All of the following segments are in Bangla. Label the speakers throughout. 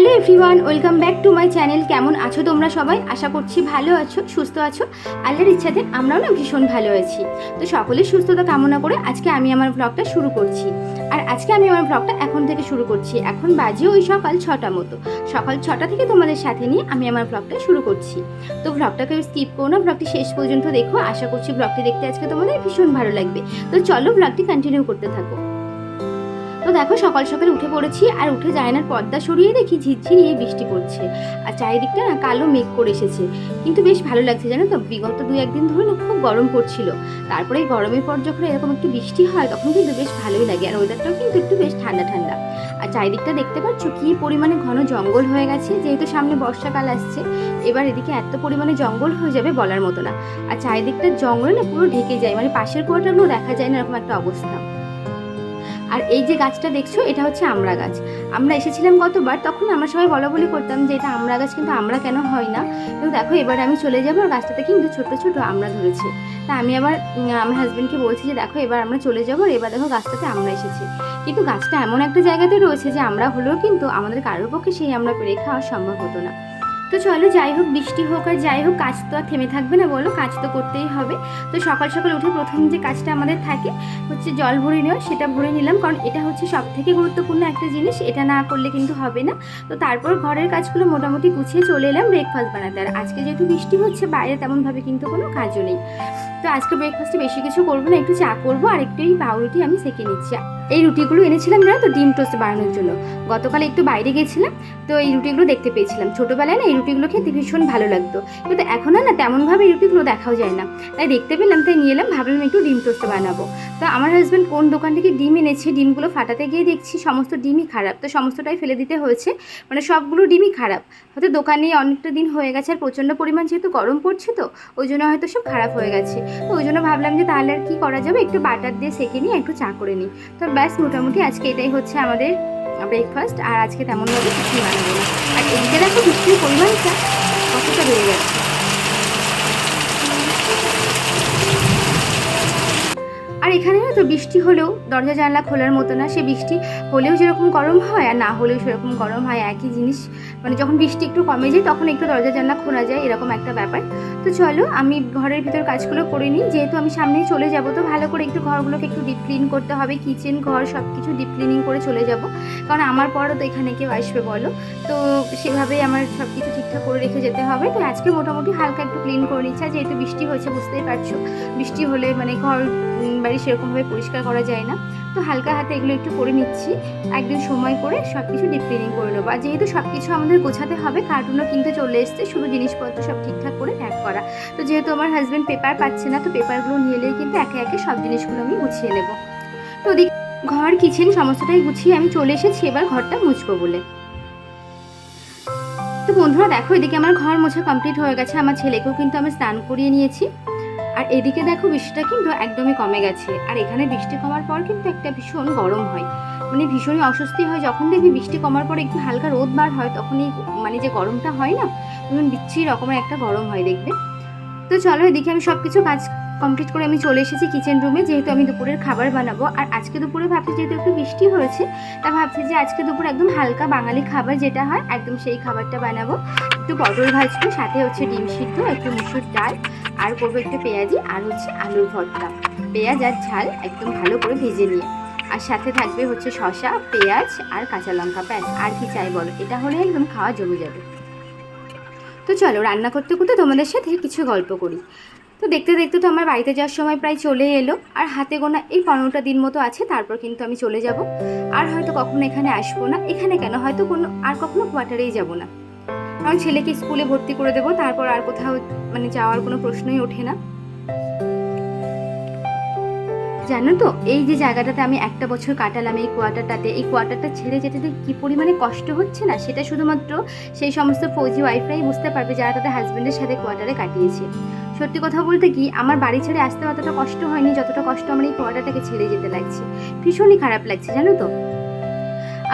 Speaker 1: Hello everyone, welcome back to my channel. কেমন আছো তোমরা সবাই? আশা করছি ভালো আছো, সুস্থ আছো। আল্লাহর ইচ্ছাতে আমরাও না ভীষণ ভালো আছি। তো সকলের সুস্থতা কামনা করে আজকে আমি আমার ব্লগটা শুরু করছি। আর আজকে আমি আমার ব্লগটা এখন থেকে শুরু করছি। এখন বাজে ওই সকাল ছটা মতো। সকাল ছটা থেকে তোমাদের সাথে নিয়ে আমি আমার ব্লগটা শুরু করছি। তো ব্লগটাকে স্কিপ করো না ব্লগটি শেষ পর্যন্ত দেখো। আশা করছি ব্লগটি দেখতে আজকে তোমাদের ভীষণ ভালো লাগবে। তো চলো ব্লগটি কন্টিনিউ করতে থাকো। দেখো সকাল সকাল উঠে পড়েছি আর উঠে জায়নার পর্দা সরিয়ে দেখি ঝিরঝিরিয়ে বৃষ্টি পড়ছে। আর চারিদিকটা না কালো মেঘ করে এসেছে। কিন্তু বেশ ভালো লাগছে জানো তো? বিগত দু একদিন ধরে না খুব গরম পড়ছিল। তারপরে গরমের পর যখন এরকম একটু বৃষ্টি হয়, তখন কিন্তু বেশ ভালোই লাগে। আর ওয়েদারটাও কিন্তু একটু বেশ ঠান্ডা ঠান্ডা। আর চারিদিকটা দেখতে পাচ্ছ কি পরিমাণে ঘন জঙ্গল হয়ে গেছে। যেহেতু সামনে বর্ষাকাল আসছে, এবার এদিকে এত পরিমাণে জঙ্গল হয়ে যাবে বলার মতো না। আর চারিদিকটা জঙ্গলে না পুরো ঢেকে যায়। মানে পাশের কুয়াটাগুলো দেখা যায় না এরকম একটা অবস্থা। আর এই যে গাছটা দেখছ, এটা হচ্ছে আমড়া গাছ। আমরা এসেছিলাম গতবার, তখন আমরা সবাই বলা বলি করতাম যে এটা আমড়া গাছ, কিন্তু আমরা কেন হয় না? কিন্তু দেখো, এবার আমি চলে যাব আর গাছটাতে কিন্তু ছোট ছোট আমড়া ধরেছে। তা আমি আবার আমার হাজব্যান্ডকে বলছি যে দেখো, এবার আমরা চলে যাব আর এবার দেখো গাছটাতে আমরা এসেছি। কিন্তু গাছটা এমন একটা জায়গাতে রয়েছে যে আমরা হলেও কিন্তু আমাদের কারোর পক্ষে সেই আমরা পেরে খাওয়া সম্ভব হতো না। তো চলো যাই হোক, বৃষ্টি হোক আর যাই হোক, কাজ তো আর থেমে থাকবে না বলো, কাজ তো করতেই হবে। তো সকাল সকাল উঠে প্রথম যে কাজটা আমাদের থাকে, হচ্ছে জল ভরে নেওয়া, সেটা ভরে নিলাম। কারণ এটা হচ্ছে সব থেকে গুরুত্বপূর্ণ একটা জিনিস, এটা না করলে কিন্তু হবে না। তো তারপর ঘরের কাজগুলো মোটামুটি গুছিয়ে চলে এলাম ব্রেকফাস্ট বানাতে। আর আজকে যেহেতু বৃষ্টি হচ্ছে, বাইরে তেমনভাবে কিন্তু কোনো কাজও নেই। তো আজকে ব্রেকফাস্টে বেশি কিছু করব না, একটু চা করব, আর একটু এই পাউরুটি আমি সেঁকে নিচ্ছি। এই রুটিগুলো এনেছিলাম জানো তো? ডিম টোস্ট বানানোর জন্য। গতকাল একটু বাইরে গেছিলাম, তো এই রুটিগুলো দেখতে পেয়েছিলাম। ছোটোবেলায় না এই রুটিগুলো খেতে ভীষণ ভালো লাগতো। কিন্তু এখন না তেমনভাবে এই রুটিগুলো দেখাও যায় না। তাই দেখতে পেলাম, তাই নিয়ে এলাম, ভাবলাম একটু ডিম টোস্ট বানাবো। তো আমার হাজব্যান্ড কোন দোকান থেকে ডিম এনেছে, ডিমগুলো ফাটাতে গিয়ে দেখছি সমস্ত ডিমই খারাপ। তো সমস্তটাই ফেলে দিতে হয়েছে মানে সবগুলো ডিমই খারাপ। হয়তো দোকানে অনেকটা দিন হয়ে গেছে, আর প্রচণ্ড পরিমাণ যেহেতু গরম পড়ছে তো, ওই জন্য হয়তো সব খারাপ হয়ে গেছে। তো ওই জন্য ভাবলাম যে তাহলে আর কী করা যাবে? একটু বাটার দিয়ে সেঁকে নিয়ে একটু চা করে নিই। তো ব্যাস, মোটামুটি আজকে এটাই হচ্ছে আমাদের ব্রেকফাস্ট আর আজকে তেমনভাবে কিছুই বানাবো না। আর এদিকে দেখো বৃষ্টির পরিমাণটা কতটা বেড়ে গেছে। আর এখানে না তো বৃষ্টি হলেও দরজা জানলা খোলার মতো না, সে বৃষ্টি হলেও যেরকম গরম হয় আর না হলেও সেরকম গরম হয়, একই জিনিস মানে যখন বৃষ্টি একটু কমে যায়, তখন একটু দরজা জানলা খোলা যায়, এরকম একটা ব্যাপার। তো চলো, আমি ঘরের ভিতর কাজগুলো করে নিই। যেহেতু আমি সামনেই চলে যাব, তো ভালো করে একটু ঘরগুলোকে একটু ডিপ ক্লিন করতে হবে। কিচেন ঘর সব কিছু ডিপ ক্লিনিং করে চলে যাব। কারণ আমার পরও তো এখানে কেউ আসবে, বলো। তো সেভাবেই আমার সব কিছু ঠিকঠাক করে রেখে যেতে হবে। তো আজকে মোটামুটি হালকা একটু ক্লিন করে নিচ্ছে। যেহেতু বৃষ্টি হয়েছে বুঝতেই পারছ, বৃষ্টি হলে মানে ঘর বাড়ি সেরকমভাবে পরিষ্কার করা যায় না। তো হালকা হাতে এগুলো একটু করে নিচ্ছি। একদিন সময় করে সব কিছু ডিপ ক্লিনিং করে নেব। আর যেহেতু সব কিছু আমাদের গোছাতে হবে। কার্টুনও কিনতে চলে এসছে। শুধু জিনিসপত্র সব ঠিকঠাক করে প্যাক করা। তো যেহেতু আমার হাজব্যান্ড পেপার পাচ্ছে না, তো পেপারগুলো নিয়ে এলেই কিন্তু একে একে সব জিনিসগুলো আমি গুছিয়ে নেব। তো ওদিকে ঘর কিচেন সমস্তটাই গুছিয়ে আমি চলে এসেছি। এবার ঘরটা মুছবো বলে। তো বন্ধুরা, দেখো, এদিকে আমার ঘর মোছা কমপ্লিট হয়ে গেছে। আমার ছেলেকেও কিন্তু আমি স্নান করিয়ে নিয়েছি। আর এদিকে দেখো, বৃষ্টিটা কিন্তু একদমই কমে গেছে। আর এখানে বৃষ্টি কমার পর কিন্তু একটা ভীষণ গরম হয়। মানে ভীষণই অস্বস্তি হয়। যখন দেখবি বৃষ্টি কমার পর একটু হালকা রোদ বার হয়, তখনই মানে যে গরমটা হয় না তখন বিচ্ছিরি রকমের একটা গরম হয় দেখবে। তো চলো এদিকে আমি সব কিছু কাজ কমপ্লিট করে আমি চলে এসেছি কিচেন রুমে যেহেতু আমি দুপুরের খাবার বানাবো। আর আজকে দুপুরে ভাবছি যেহেতু একটু বৃষ্টি হয়েছে, তা ভাবছি যে আজকে দুপুরে একদম হালকা বাঙালি খাবার যেটা হয়, একদম সেই খাবারটা বানাবো। একটু পটল ভাজবো, সাথে হচ্ছে ডিম সিদ্ধ, একটু মুসুর ডাল, আর করব একটু পেঁয়াজি, আর হচ্ছে আলুর ভর্তা। পেঁয়াজ আর ঝাল একদম ভালো করে ভেজে নিয়ে। আর সাথে থাকবে হচ্ছে শশা পেঁয়াজ আর কাঁচা লঙ্কা ব্যাস। আর কি চাই বলো? এটা হলে একদম খাওয়া জমে যাবে। তো চলো, রান্না করতে করতে তোমাদের সাথে কিছু গল্প করি। তো দেখতে দেখতে তো আমার বাড়িতে যাওয়ার সময় প্রায় চলে এলো। আর হাতে গোনা এই পনেরোটা দিন মতো আছে, তারপর কিন্তু আমি চলে যাব। আর হয়তো কখনো এখানে আসব না। এখানে কেন? হয়তো কোনো, আর কখনো কোয়ার্টারেই যাব না। কারণ ছেলেকে স্কুলে ভর্তি করে দেবো, তারপর আর কোথাও মানে যাওয়ার কোনো প্রশ্নই ওঠে না। জানো তো? এই যে জায়গাটাতে আমি একটা বছর কাটালাম, এই কোয়ার্টারটাতে, এই কোয়ার্টারটা ছেড়ে যেতে কী পরিমাণে কষ্ট হচ্ছে না, সেটা শুধুমাত্র সেই সমস্ত ফৌজি ওয়াইফরাই বুঝতে পারবে যারা তাদের হাজব্যান্ডের সাথে কোয়ার্টারে কাটিয়েছে। সত্যি কথা বলতে কি, আমার বাড়ি ছেড়ে আসতে অতটা কষ্ট হয়নি, যতটা কষ্ট আমার এই কোয়ার্টারটাকে ছেড়ে যেতে লাগছে। ভীষণই খারাপ লাগছে, জানো তো?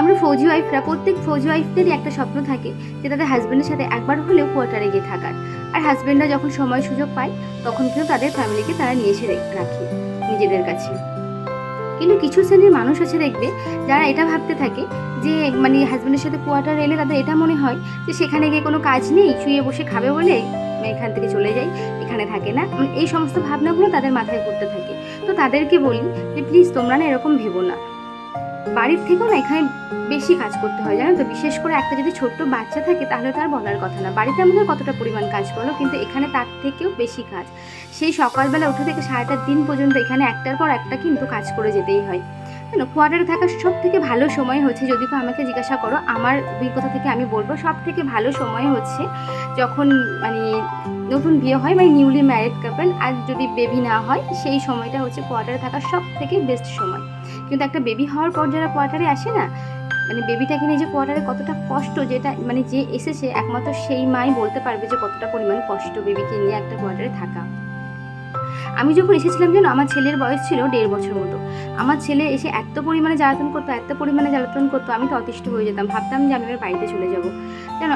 Speaker 1: আমরা ফৌজি ওয়াইফরা প্রত্যেক ফৌজি ওয়াইফদেরই একটা স্বপ্ন থাকে যে তাদের হাজব্যান্ডের সাথে একবার হলেও কোয়ার্টারে গিয়ে থাকার। আর হাজব্যান্ডরা যখন সময় সুযোগ পায়, তখন কিন্তু তাদের ফ্যামিলিকে তারা নিয়ে এসে রাখে। নিজেদের কাছে। কিন্তু কিছু শ্রেণির মানুষ আছে দেখবে, যারা এটা ভাবতে থাকে যে মানে হাজব্যান্ডের সাথে কোয়ার্টার এলে তাদের এটা মনে হয় যে, সেখানে গিয়ে কোনো কাজ নেই, শুয়ে বসে খাবে বলে এখান থেকে চলে যাই, এখানে থাকে না। এই সমস্ত ভাবনাগুলো তাদের মাথায় করতে থাকে। তো তাদেরকে বলি যে প্লিজ তোমরা না এরকম ভেবো না। বাড়ির থেকেও না এখানে বেশি কাজ করতে হয়, জানো তো? বিশেষ করে একটা যদি ছোট্ট বাচ্চা থাকে তাহলে তার বলার কথা না। বাড়িতে আমাদের কতটা পরিমাণ কাজ করল কিন্তু এখানে তার থেকেও বেশি কাজ। সেই সকালবেলা উঠে থেকে সারাটা দিন পর্যন্ত এখানে একটার পর একটা কিন্তু কাজ করে যেতেই হয়। কেন কোয়ার্টারে থাকার সব থেকে ভালো সময় হচ্ছে যদি কেউ আমাকে জিজ্ঞাসা করো, আমার অভিজ্ঞতা থেকে আমি বলব সব থেকে ভালো সময় হচ্ছে যখন মানে নতুন বিয়ে হয় মানে নিউলি ম্যারিড কাপল আর যদি বেবি না হয়, সেই সময়টা হচ্ছে কোয়ার্টারে থাকার সব থেকে বেস্ট সময়। কিন্তু একটা বেবি হওয়ার পর যারা কোয়ার্টারে আসে না মানে বেবিটাকে নিয়ে যে কোয়ার্টারে কতটা কষ্ট যেটা মানে যে এসেছে, একমাত্র সেই মাই বলতে পারবে যে কতটা পরিমাণ কষ্ট বেবিকে নিয়ে একটা কোয়ার্টারে থাকা। আমি যখন এসেছিলাম যেন আমার ছেলের বয়স ছিল দেড় বছর মতো। আমার ছেলে এসে এত পরিমাণে জ্বালাতন করতো, এত পরিমাণে জ্বালাতন করতো, আমি তো অতিষ্ঠ হয়ে যেতাম। ভাবতাম যে আমি এবার বাড়িতে চলে যাব। কেন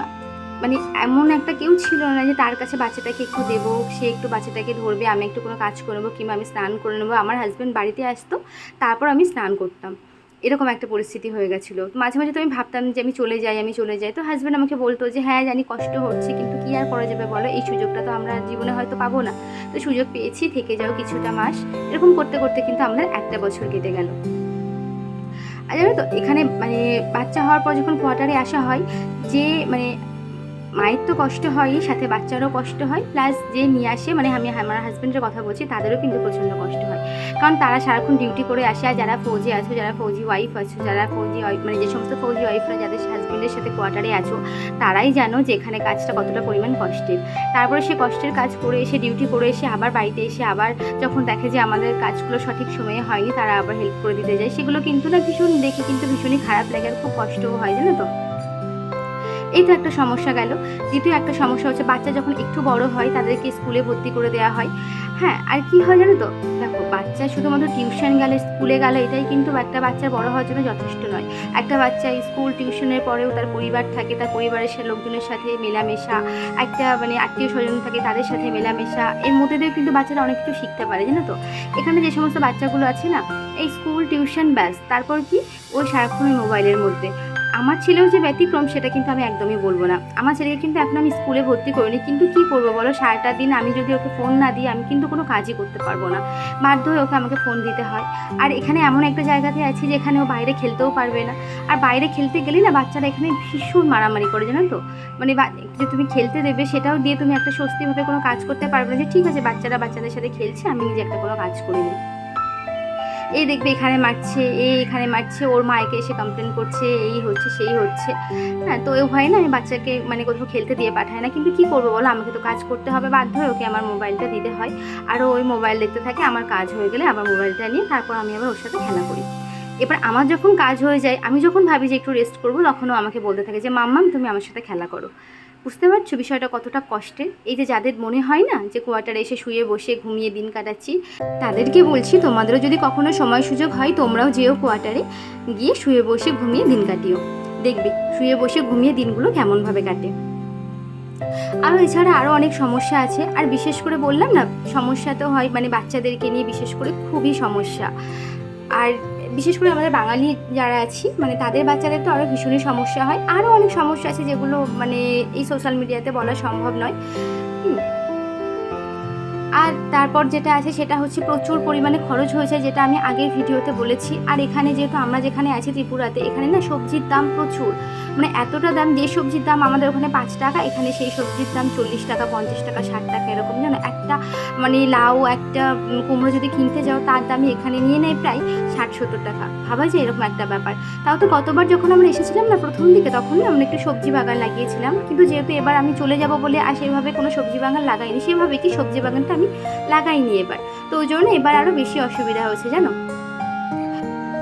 Speaker 1: মানে এমন একটা কেউ ছিল না যে তার কাছে বাচ্চাটাকে একটু দেবো, সে একটু বাচ্চাটাকে ধরবে, আমি একটু কোনো কাজ করে নেব, কিংবা আমি স্নান করে নেব। আমার হাজব্যান্ড বাড়িতে আসতো, তারপর আমি স্নান করতাম। এরকম একটা পরিস্থিতি হয়ে গেছিল। মাঝে মাঝে তো আমি ভাবতাম যে আমি চলে যাই, আমি চলে যাই। তো হাজব্যান্ড আমাকে বলতো যে হ্যাঁ জানি কষ্ট হচ্ছে, কিন্তু কী আর করা যাবে বলো? এই সুযোগটা তো আমরা জীবনে হয়তো পাবো না। তো সুযোগ পেয়েছি, থেকে যাও কিছুটা মাস। এরকম করতে করতে কিন্তু আমাদের একটা বছর কেটে গেল। আর জানো তো, এখানে মানে বাচ্চা হওয়ার পর যখন কোয়ার্টারে আসা হয়, যে মানে মায়ের তো কষ্ট হয়ই সাথে বাচ্চারও কষ্ট হয় প্লাস যে নিয়ে আসে মানে আমি আমার হাজব্যান্ডের কথা বলছি, তাদেরও কিন্তু প্রচণ্ড কষ্ট হয়। কারণ তারা সারাক্ষণ ডিউটি করে আসে, আর যারা ফৌজি আছো, যারা ফৌজি ওয়াইফ আছো, যারা ফৌজি ওয়াইফ মানে যে সমস্ত ফৌজি ওয়াইফরা যাদের হাজব্যান্ডের সাথে কোয়ার্টারে আছো, তারাই জানো যে এখানে কাজটা কতটা পরিমাণ কষ্টের। তারপরে সে কষ্টের কাজ করে এসে ডিউটি করে এসে, আবার বাড়িতে এসে, আবার যখন দেখে যে আমাদের কাজগুলো সঠিক সময়ে হয়নি, তারা আবার হেল্প করে দিতে যায়। সেগুলো কিন্তু না ভীষণ দেখে কিন্তু ভীষণই খারাপ লাগে, আর খুব কষ্টও হয়, জানো তো? এই তো একটা সমস্যা গেল। দ্বিতীয় একটা সমস্যা হচ্ছে বাচ্চা যখন একটু বড় হয় তাদেরকে স্কুলে ভর্তি করে দেওয়া হয়। হ্যাঁ আর কি হয় জানো তো? দেখো, বাচ্চা শুধুমাত্র টিউশন গেলে, স্কুলে গেলে এটাই কিন্তু একটা বাচ্চা বড় হওয়ার জন্য যথেষ্ট নয়। একটা বাচ্চা স্কুল টিউশনের পরেও তার পরিবার থাকে, তার পরিবারের সে লোকজনের সাথে মেলামেশা, একটা মানে আত্মীয় স্বজন থাকে তাদের সাথে মেলামেশা, এর মধ্যে দিয়েও কিন্তু বাচ্চারা অনেক কিছু শিখতে পারে, জানো তো? এখানে যে সমস্ত বাচ্চাগুলো আছে না, এই স্কুল টিউশন ব্যাস, তারপর কি? ওই সারাক্ষণ মোবাইলের মধ্যে। আমার ছেলেও যে ব্যতিক্রম সেটা কিন্তু আমি একদমই বলব না। আমার ছেলেকে কিন্তু এখন আমি স্কুলে ভর্তি করিনি, কিন্তু কি করব বলো? সারাটা দিন আমি যদি ওকে ফোন না দিই, আমি কিন্তু কোনো কাজই করতে পারব না। বাধ্য হয়ে ওকে আমাকে ফোন দিতে হয়। আর এখানে এমন একটা জায়গাতে আছি যেখানে ও বাইরে খেলতেও পারবে না। আর বাইরে খেলতে গেলে না বাচ্চারা এখানে ভীষণ মারামারি করে, জানো তো? মানে যে তুমি খেলতে দেবে সেটাও দিয়ে তুমি একটা স্বস্তিভাবে কোনো কাজ করতে পারবে না। যে ঠিক আছে, বাচ্চারা বাচ্চাদের সাথে খেলছে, আমি নিজে একটা কোনো কাজ করি নিই এই দেখবে এখানে মারছে এই এখানে মারছে, ওর মাকে এসে কমপ্লেন করছে, এই হচ্ছে, সেই হচ্ছে। হ্যাঁ তো ও ভয় না আমি বাচ্চাকে মানে কোথাও খেলতে দিয়ে পাঠায় না। কিন্তু কি করব বলো? আমাকে তো কাজ করতে হবে, বাধ্য হয়ে ওকে আমার মোবাইলটা দিতে হয়। আর ওই মোবাইল দেখতে থাকে, আমার কাজ হয়ে গেলে আবার মোবাইলটা নিয়ে তারপর আমি আবার ওর সাথে খেলা করি। এবার আমার যখন কাজ হয়ে যায়, আমি যখন ভাবি যে একটু রেস্ট করব, তখনও আমাকে বলতে থাকে যে, মাম্মাম, তুমি আমার সাথে খেলা করো। বুঝতে পারছ বিষয়টা কতটা কষ্টের? এই যে যাদের মনে হয় না যে কোয়ার্টারে এসে শুয়ে বসে ঘুমিয়ে দিন কাটাচ্ছি, তাদেরকে বলছি তোমাদেরও যদি কখনো সময় সুযোগ হয়, তোমরাও যেও কোয়ার্টারে গিয়ে শুয়ে বসে ঘুমিয়ে দিন কাটিও। দেখবে, শুয়ে বসে ঘুমিয়ে দিনগুলো কেমনভাবে কাটে। আরও এছাড়া আরও অনেক সমস্যা আছে। আর বিশেষ করে বললাম না, সমস্যা তো হয় মানে বাচ্চাদেরকে নিয়ে বিশেষ করে খুবই সমস্যা। আর বিশেষ করে আমাদের বাঙালি যারা আছি মানে তাদের বাচ্চাদের তো আরও ভীষণই সমস্যা হয়। আরও অনেক সমস্যা আছে যেগুলো মানে এই সোশ্যাল মিডিয়াতে বলা সম্ভব নয়। আর তারপর যেটা আছে সেটা হচ্ছে প্রচুর পরিমাণে খরচ হয়েছে, যেটা আমি আগের ভিডিওতে বলেছি। আর এখানে যেহেতু আমরা যেখানে আছি ত্রিপুরাতে, এখানে না সবজির দাম প্রচুর। মানে এতটা দাম যে সবজির দাম আমাদের ওখানে পাঁচ টাকা, এখানে সেই সবজির দাম চল্লিশ টাকা, পঞ্চাশ টাকা, ষাট টাকা, এরকম জানো? একটা মানে লাউ, একটা কুমড়ো যদি কিনতে যাও, তার দামই এখানে নিয়ে নেয় প্রায় ষাট, সত্তর টাকা। ভাবা যায় এরকম একটা ব্যাপার। তাও তো গতবার যখন আমরা এসেছিলাম না প্রথম দিকে, তখন না আমরা একটু সবজি বাগান লাগিয়েছিলাম। কিন্তু যেহেতু এবার আমি চলে যাব বলে আর সেভাবে কোনো সবজি বাগান লাগাইনি, সেভাবে কি সবজি বাগানটা আমি লাগাইনি এবার। তো ওই জন্য এবার আরও বেশি অসুবিধা হয়েছে জানো?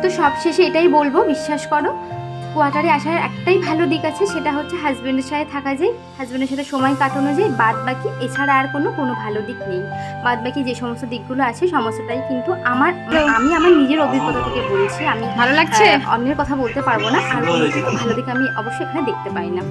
Speaker 1: তো সবশেষে এটাই বলব, বিশ্বাস করো। কোয়ার্টারে আসার একটাই ভালো দিক আছে সেটা হচ্ছে হাজব্যান্ডের সাথে থাকা যায় হাজব্যান্ডের সাথে সময় কাটানো যায় বাদ বাকি এছাড়া আর কোনো কোনো ভালো দিক নেই। বাদ বাকি যে সমস্ত দিকগুলো আছে সমস্তটাই কিন্তু আমার আমি আমার নিজের অভিজ্ঞতা থেকে বলছি আমি
Speaker 2: ভালো লাগছে?
Speaker 1: অন্যের কথা বলতে পারব না আর কোনো কিছু ভালো দিক আমি অবশ্যই এখানে দেখতে পাই না।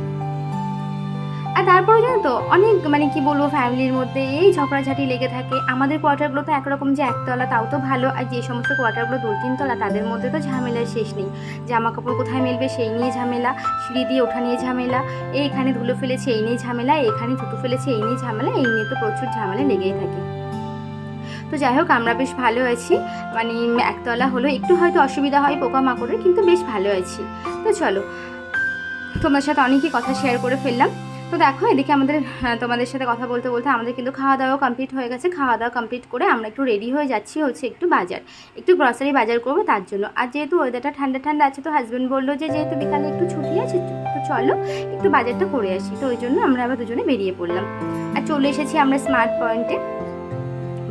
Speaker 1: তারপরে জানো তো, অনেক মানে কি বলব ফ্যামিলির মধ্যে এই ঝগড়াঝাটি লেগে থাকে। আমাদের কোয়ার্টারগুলো তো একরকম যে একতলা, তাও তো ভালো। আর যে সমস্ত কোয়ার্টারগুলো দু তিনতলা তাদের মধ্যে তো ঝামেলার শেষ নেই। জামা কাপড় কোথায় মেলবে সেই নিয়ে ঝামেলা, সিঁড়ি দিয়ে ওঠা নিয়ে ঝামেলা, এইখানে ধুলো ফেলেছে, এই নিয়ে ঝামেলা এখানে থুতু ফেলেছে, এই নিয়ে ঝামেলা, এই নিয়ে তো প্রচুর ঝামেলা লেগেই থাকে। তো যাই হোক, আমরা বেশ ভালো আছি। মানে একতলা হলো একটু হয়তো অসুবিধা হয় পোকামাকড়ের, কিন্তু বেশ ভালো আছি। তো চলো, তোমার সাথে অনেকই কথা শেয়ার করে ফেললাম। তো দেখো এদিকে আমাদের হ্যাঁ, তোমাদের সাথে কথা বলতে বলতে আমাদের কিন্তু খাওয়া দাওয়া কমপ্লিট হয়ে গেছে। খাওয়া দাওয়া কমপ্লিট করে আমরা একটু রেডি হয়ে যাচ্ছি হচ্ছে একটু বাজার। একটু গ্রসারি বাজার করব তার জন্য। আর যেহেতু ওয়েদারটা ঠান্ডা ঠান্ডা আছে তো হাজব্যান্ড বলল যে যেহেতু বিকালে একটু ছুটি আছে তো চলো একটু বাজারটা করে আসি। তো ওই জন্য আমরা আবার দুজনে বেরিয়ে পড়লাম। আর চলে এসেছি আমরা স্মার্ট পয়েন্টে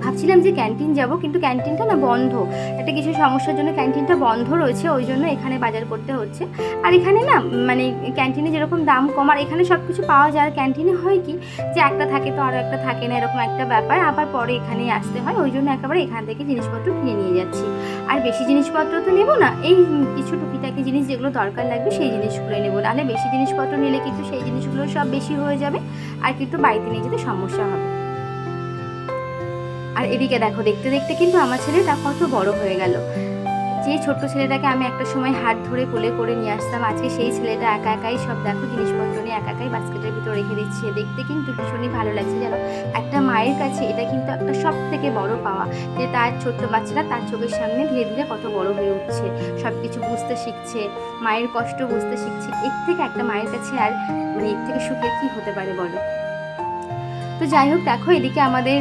Speaker 1: ভাবছিলাম যে ক্যান্টিন যাব, কিন্তু ক্যান্টিনটা না বন্ধ। একটা কিছু সমস্যার জন্য ক্যান্টিনটা বন্ধ রয়েছে, ওই জন্য এখানে বাজার করতে হচ্ছে। আর এখানে না মানে ক্যান্টিনে যেরকম দাম কম, আর এখানে সব কিছু পাওয়া যায়। আর ক্যান্টিনে হয় কি, যে একটা থাকে তো আরও একটা থাকে না, এরকম একটা ব্যাপার। আবার পরে এখানেই আসতে হয়, ওই জন্য একেবারে এখান থেকে জিনিসপত্র কিনে নিয়ে যাচ্ছি। আর বেশি জিনিসপত্র তো নেব না, এই কিছু টুকিটাকি জিনিস যেগুলো দরকার লাগবে, সেই জিনিসগুলো নেব। নাহলে বেশি জিনিসপত্র নিলে কিন্তু সেই জিনিসগুলো সব বেশি হয়ে যাবে, আর কিন্তু বাড়িতে নিয়ে যেতে সমস্যা হবে। আর এদিকে দেখো, দেখতে দেখতে কিন্তু আমার ছেলেটা কত বড় হয়ে গেল। যে ছোট্ট ছেলেটাকে আমি একটা সময় হাত ধরে কোলে করে নিয়ে আসতাম, আজকে সেই ছেলেটা একা একাই সব দেখো, জিনিসপত্র নিয়ে একা একাই বাস্কেটের ভিতরে রেখে দিচ্ছে। দেখতে কিন্তু ভীষণই ভালো লাগছে জানো? একটা মায়ের কাছে এটা কিন্তু একটা সব থেকে বড় পাওয়া, যে তার ছোট্ট বাচ্চাটা তার চোখের সামনে ধীরে ধীরে কত বড় হয়ে উঠছে। সব কিছু বুঝতে শিখছে, মায়ের কষ্ট বুঝতে শিখছে। এর থেকে একটা মায়ের কাছে আর মানে এর থেকে সুখের কী হতে পারে বলো? তো যাই হোক, দেখো, এদিকে আমাদের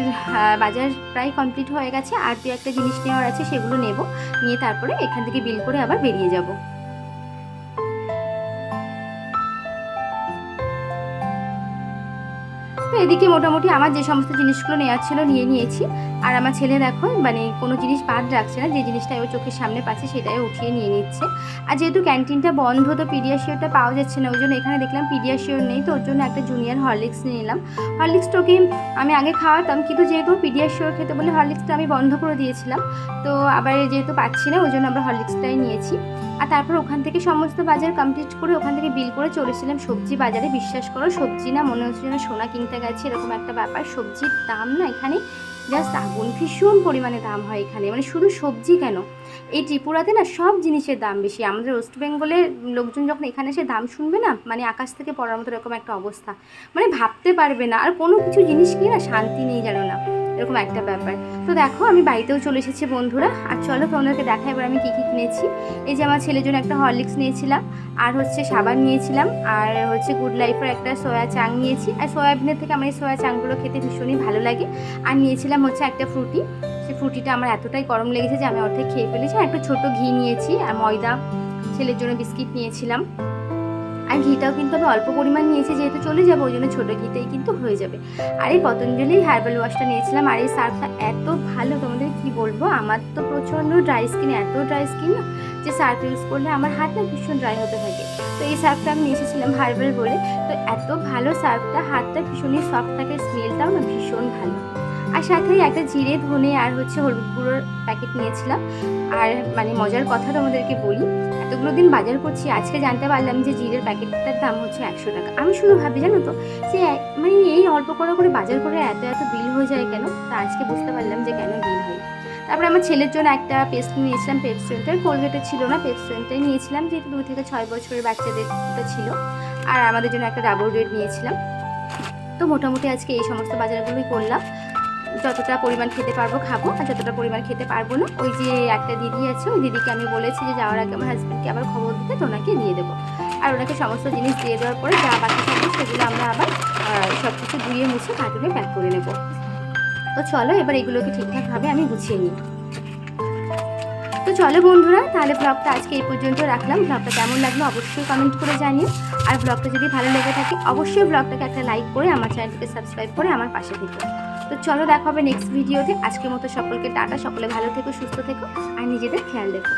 Speaker 1: বাজার প্রায় কমপ্লিট হয়ে গেছে। আর দু একটা জিনিস নেওয়ার আছে, সেগুলো নেব। নিয়ে তারপরে এখান থেকে বিল করে আবার বেরিয়ে যাব। তো এদিকে মোটামুটি আমার যে সমস্ত জিনিসগুলো নেওয়ার ছিল নিয়ে নিয়েছি। আর আমার ছেলে দেখো মানে কোনো জিনিস বাদ রাখছে না, যে জিনিসটা ওর চোখের সামনে পাচ্ছে সেটাই উঠিয়ে নিয়ে নিচ্ছে। আর যেহেতু ক্যান্টিনটা বন্ধ, তো পিডিয়াশিওরটা পাওয়া যাচ্ছে না, ওই জন্য এখানে দেখলাম পিডিয়াশিওর নেই, তো ওর জন্য একটা জুনিয়র হরলিক্স নিয়ে নিলাম। হরলিক্সটা ওকে আমি আগে খাওয়াতাম, কিন্তু যেহেতু পিডিয়াশিওর খেতে বলে হরলিক্সটা আমি বন্ধ করে দিয়েছিলাম, তো আবার যেহেতু পাচ্ছি না, ওই জন্য আমরা হরলিক্সটাই নিয়েছি। আর তারপর ওখান থেকে সমস্ত বাজার কমপ্লিট করে ওখান থেকে বিল করে চলেছিলাম। সবজি বাজারে বিশ্বাস করো, সবজি না মনে হচ্ছে যেন সোনা কিনতে গেছি, এরকম একটা ব্যাপার। সবজির দাম না এখানে জাস্ট আগুন, ভীষণ পরিমাণে দাম হয় এখানে। মানে শুধু সবজি কেন? এই ত্রিপুরাতে না সব জিনিসের দাম বেশি। আমাদের ওয়েস্ট বেঙ্গলের লোকজন যখন এখানে এসে দাম শুনবে না মানে আকাশ থেকে পড়ার মতো এরকম একটা অবস্থা। মানে ভাবতে পারবে না। আর কোনো কিছু জিনিস নিয়ে না শান্তি নেই জানো না। এরকম একটা ব্যাপার। তো দেখো, আমি বাড়িতেও চলে এসেছি বন্ধুরা। আর চলো তোমাদেরকে দেখা, এবার আমি কী কী কিনেছি। এই যে আমার ছেলের জন্য একটা হরলিক্স নিয়েছিলাম, আর হচ্ছে সাবান নিয়েছিলাম, আর হচ্ছে গুড লাইফের একটা সয়া চাং নিয়েছি। আর সয়াবিনের থেকে আমার এই সয়া চাংগুলো খেতে ভীষণই ভালো লাগে। আর নিয়েছিলাম হচ্ছে একটা ফ্রুটি। সেই ফ্রুটিটা আমার এতটাই গরম লেগেছে যে আমি অর্ধেক খেয়ে ফেলেছি। আর একটা ছোটো ঘি নিয়েছি, আর ময়দা, ছেলের জন্য বিস্কিট নিয়েছিলাম। আর ঘিটাও কিন্তু আমি অল্প পরিমাণ নিয়েছি, যেহেতু চলে যাব, ওই জন্য ছোটো ঘিতেই কিন্তু হয়ে যাবে। আর এই পতঞ্জলি হার্বাল ওয়াশটা নিয়েছিলাম, আর এই সার্ফটা এত ভালো, তোমাদের কি বলব? আমার তো প্রচণ্ড ড্রাই স্কিন এত ড্রাই স্কিন না, যে সার্ফ ইউজ করলে আমার হাত না ভীষণ ড্রাই হতে থাকে। তো এই সার্ফটা আমি নিয়ে এসেছিলাম হার্বাল বলে, তো এত ভালো সার্ফটা হাতটা ভীষণই সফট থাকে স্মেলটাও না ভীষণ ভালো। আর সাথেই একটা জিরে, ধনে আর হচ্ছে হলুদ গুঁড়োর প্যাকেট নিয়েছিলাম। আর মানে মজার কথা তোমাদেরকে বলি, এতগুলো দিন বাজার করছি, আজকে জানতে পারলাম যে জিরের প্যাকেটটার দাম হচ্ছে একশো টাকা। আমি শুধু ভাবি, জানো তো, যে মানে এই অল্প করে করে বাজার করে এত এত বিল হয়ে যায় কেন? তা আজকে বুঝতে পারলাম যে কেন বিল হয়। তারপরে আমার ছেলের জন্য একটা পেস্ট নিয়েছিলাম পেপসেন্টের কোলগেটের ছিল না পেপসেন্টটাই নিয়েছিলাম, যেহেতু দু থেকে ছয় বছরের বাচ্চাদের ওটা ছিল। আর আমাদের জন্য একটা ডাবল রেড নিয়েছিলাম। তো মোটামুটি আজকে এই সমস্ত বাজারগুলোই করলাম। যতটা পরিমাণ খেতে পারব খাব আর যতটা পরিমাণ খেতে পারব না, ওই যে একটা দিদি আছে, ওই দিদিকে আমি বলেছি যে যাওয়ার আগে আমার হাজব্যান্ডকে আবার খবর দিতে, তো ওনাকে দিয়ে দেবো। আর ওনাকে সমস্ত জিনিস দিয়ে দেওয়ার পরে যা বাকি থাকবে সেগুলো আমরা আবার সব কিছু ধুয়ে মুছে কার্টুনে প্যাক করে নেব। তো চলো এবার এগুলোকে ঠিকঠাকভাবে আমি গুছিয়ে নিই। তো চলো বন্ধুরা, তাহলে ব্লগটা আজকে এই পর্যন্ত রাখলাম। ব্লগটা কেমন লাগল অবশ্যই কমেন্ট করে জানিও। আর ব্লগটা যদি ভালো লেগে থাকে, অবশ্যই ব্লগটাকে একটা লাইক করে আমার চ্যানেলটিকে সাবস্ক্রাইব করে আমার পাশে থেকো। তো চলো দেখা হবে নেক্সট ভিডিওতে আজকের মতো সকলকে টাটা, সকলে ভালো থেকো, সুস্থ থেকো, আর নিজেদের খেয়াল রেখো।